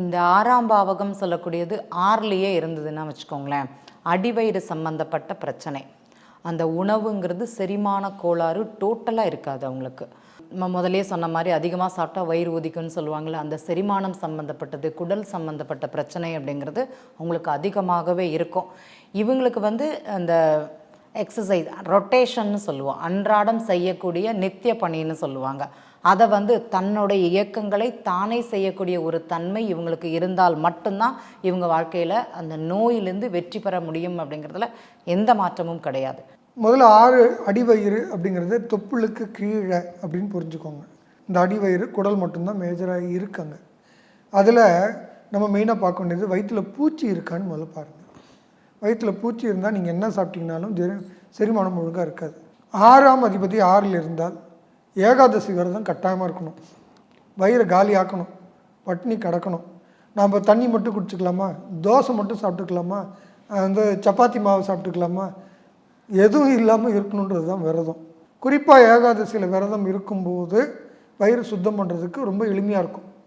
இந்த ஆறாம் பாவகம் சொல்லக்கூடியது ஆறுலேயே இருந்ததுன்னா வச்சுக்கோங்களேன். அடிவயிறு சம்பந்தப்பட்ட பிரச்சனை. அந்த உணவுங்கிறது செரிமான கோளாறு டோட்டலாக இருக்காது அவங்களுக்கு. நம்ம முதலே சொன்ன மாதிரி அதிகமாக சாப்பிட்டா வயிறு ஒதிக்கும்னு சொல்லுவாங்கள்ல அந்த செரிமானம் சம்மந்தப்பட்டது குடல் சம்மந்தப்பட்ட பிரச்சனை அப்படிங்கிறது அவங்களுக்கு அதிகமாகவே இருக்கும். இவங்களுக்கு வந்து அந்த எக்ஸசைஸ் ரொட்டேஷன்னு சொல்லுவோம். அன்றாடம் செய்யக்கூடிய நித்திய பணின்னு சொல்லுவாங்க. அதை வந்து தன்னுடைய இயக்கங்களை தானே செய்யக்கூடிய ஒரு தன்மை இவங்களுக்கு இருந்தால் மட்டும்தான் இவங்க வாழ்க்கையில் அந்த நோயிலிருந்து வெற்றி பெற முடியும் அப்படிங்கிறதுல எந்த மாற்றமும் கிடையாது. முதல்ல ஆறு அடிவயிறு அப்படிங்கிறது தொப்புளுக்கு கீழே அப்படின்னு புரிஞ்சுக்கோங்க. இந்த அடிவயிறு குடல் மட்டும்தான் மேஜராக இருக்காங்க. அதில் நம்ம மெயினாக பார்க்க வேண்டியது வயிற்றுல பூச்சி இருக்கான்னு முதல்ல பாருங்கள் வயிற்றில் பூச்சி இருந்தால் நீங்கள் என்ன சாப்பிட்டீங்கனாலும் செரிமானம் ஒழுங்காக இருக்காது. ஆறாம் அதிபதி ஆறில் இருந்தால் ஏகாதசி விரதம் கட்டாயமாக இருக்கணும். வயிறை காலி ஆக்கணும். பட்டினி கிடக்கணும். நாம் தண்ணி மட்டும் குடிச்சுக்கலாமா? தோசை மட்டும் சாப்பிட்டுக்கலாமா? அந்த சப்பாத்தி மாவு சாப்பிட்டுக்கலாமா? எதுவும் இல்லாமல் இருக்கணுன்றது தான் விரதம். குறிப்பாக ஏகாதசியில் விரதம் இருக்கும்போது வயிறு சுத்தம் பண்ணுறதுக்கு ரொம்ப எளிமையாக இருக்கும்.